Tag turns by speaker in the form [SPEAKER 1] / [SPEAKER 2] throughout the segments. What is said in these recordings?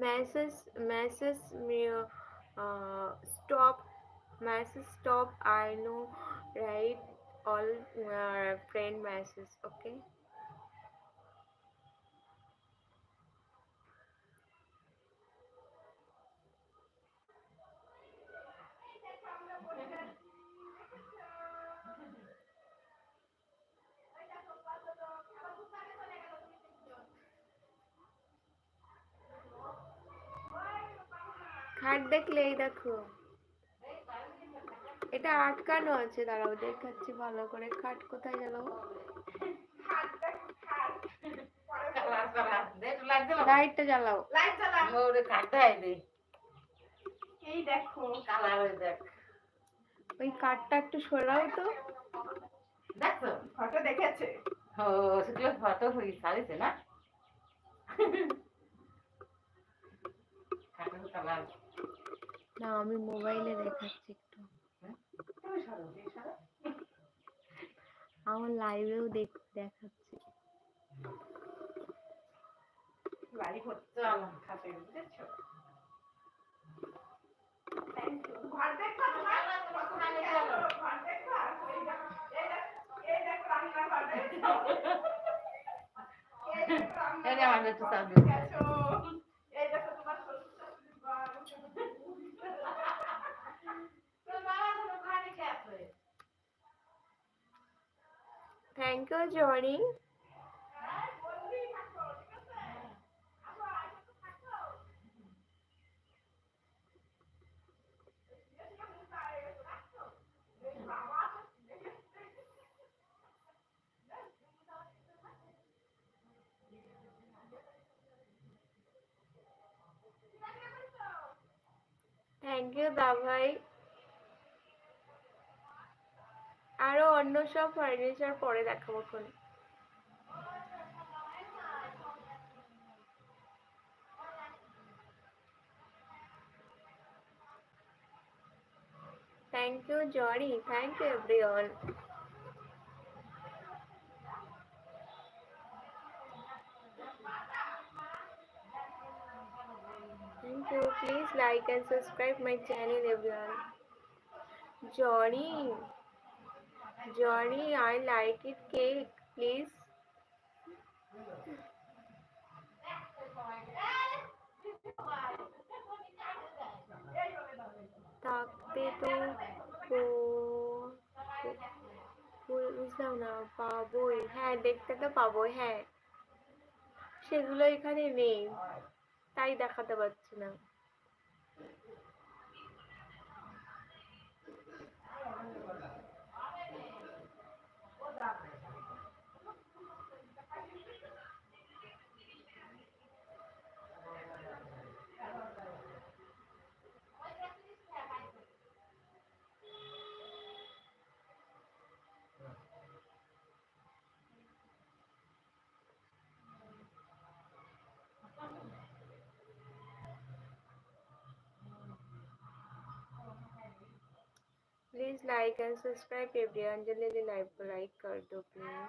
[SPEAKER 1] masses, me uh, stop masses, stop i know right? All uh, friend masses, okay খাট দেখলে এই দেখো। এটা আটকানো আছে দাঁড়াও দেখাচ্ছি ভালো করে। খাট কোথায় গেল? লাইটটা জ্বালাও।
[SPEAKER 2] লাইট জ্বালা
[SPEAKER 3] ওরে কাটাই দে।
[SPEAKER 2] এই দেখো।
[SPEAKER 3] কালার দেখ
[SPEAKER 1] ওই কাঠটা একটু সরাও তো।
[SPEAKER 3] দেখছ?
[SPEAKER 2] ফটো দেখেছে।
[SPEAKER 3] ও সেগুলো ফটো হয়ে সারিছে না?
[SPEAKER 1] না, আমি মোবাইলে দেখাচ্ছি একটু। আমার লাইভেও দেখ দেখাচ্ছি।
[SPEAKER 2] হচ্ছে
[SPEAKER 3] চলো খাতে বুঝেছ
[SPEAKER 2] দেখো ঘর দেখো এই দেখো
[SPEAKER 3] আমার
[SPEAKER 2] ঘর দেখো
[SPEAKER 1] Thank you, Johnny. Thank you, Davai. অন্য সব ফার্নিচার পরে দেখাবো কোন Thank you, Johnny. Thank you, everyone. Thank you. Please like and subscribe my channel, everyone. Johnny, Johnny, I like it cake. Please. থাকতে তো বুঝলাম না পাবোই হ্যাঁ দেখতে তো পাবোই হ্যাঁ সেগুলো এখানে নেই তাই দেখাতে পারছি না Please like and subscribe everyone जल्दी जल्दी लाइव को लाइक कर दो please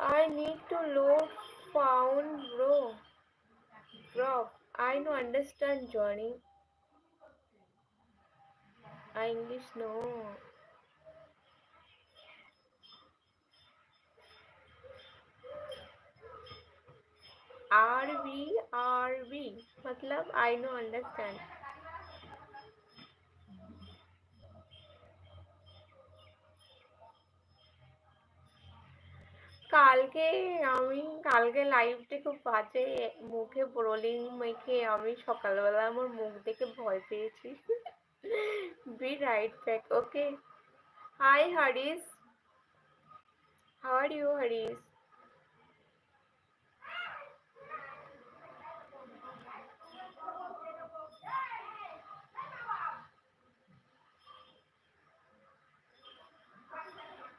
[SPEAKER 1] I need to load found bro. Bro, I no understand Johnny. I English no. RV RV मतलब I no understand. কালকে আমি কালকে লাইভটা খুব বাজে মুখে ব্রোলিং মেখে আমি সকালবেলা আমার মুখ দেখে ভয় পেয়েছি be right back. Okay. Hi, Haris. How are you, Haris?